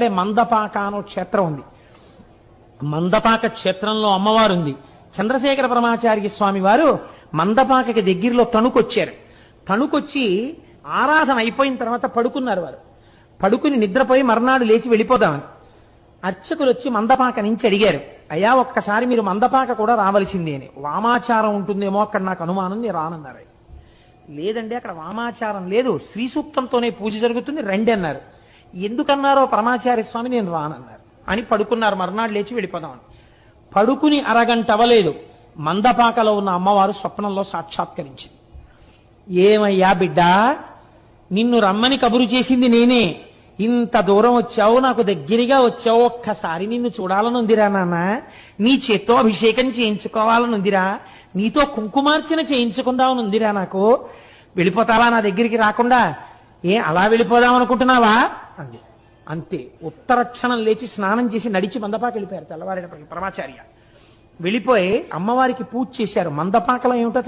అక్కడే మందపాక అనో క్షేత్రం ఉంది. మందపాక క్షేత్రంలో అమ్మవారు ఉంది చంద్రశేఖర పరమాచార్య స్వామి వారు మందపాకకి దగ్గరలో తణుకొచ్చారు. తణుకొచ్చి ఆరాధన అయిపోయిన తర్వాత పడుకున్నారు వారు. పడుకుని నిద్రపోయి మర్నాడు లేచి వెళ్ళిపోదామని. అర్చకులు వచ్చి మందపాక నుంచి అడిగారు అయ్యా ఒక్కసారి మీరు మందపాక కూడా రావలసిందే అని. వామాచారం ఉంటుందేమో అక్కడ నాకు అనుమానం నేను రానన్నారు. లేదండి అక్కడ వామాచారం లేదు. శ్రీ సూక్తంతోనే పూజ జరుగుతుంది రండి అన్నారు. ఎందుకన్నారో పరమాచార్య స్వామి నేను రానన్నారు. అని పడుకున్నారు. మర్నాడు లేచి వెళ్ళిపోదామని. పడుకుని అరగంట అవ్వలేదు. మందపాకలో ఉన్న అమ్మవారు స్వప్నంలో సాక్షాత్కరించింది. ఏమయ్యా బిడ్డ? నిన్ను రమ్మని కబురు చేసింది నేనే. ఇంత దూరం వచ్చావు నాకు దగ్గరగా వచ్చావు. ఒక్కసారి నిన్ను చూడాలనుందిరా నాన్న. నీ చేత్తో అభిషేకం చేయించుకోవాలనుందిరా. నీతో కుంకుమార్చన చేయించుకుందామనుందిరా నాకు. వెళ్ళిపోతావా నా దగ్గరికి రాకుండా? ఏ అలా వెళ్ళిపోదాం అనుకుంటున్నావా అంది. అంతే. ఉత్తరక్షణం లేచి స్నానం చేసి నడిచి మందపాకి వెళ్ళిపోయారు తెల్లవారేటప్పటికి పరమాచార్య. వెళ్ళిపోయి అమ్మవారికి పూజ చేశారు. మందపాకలం ఏమిటో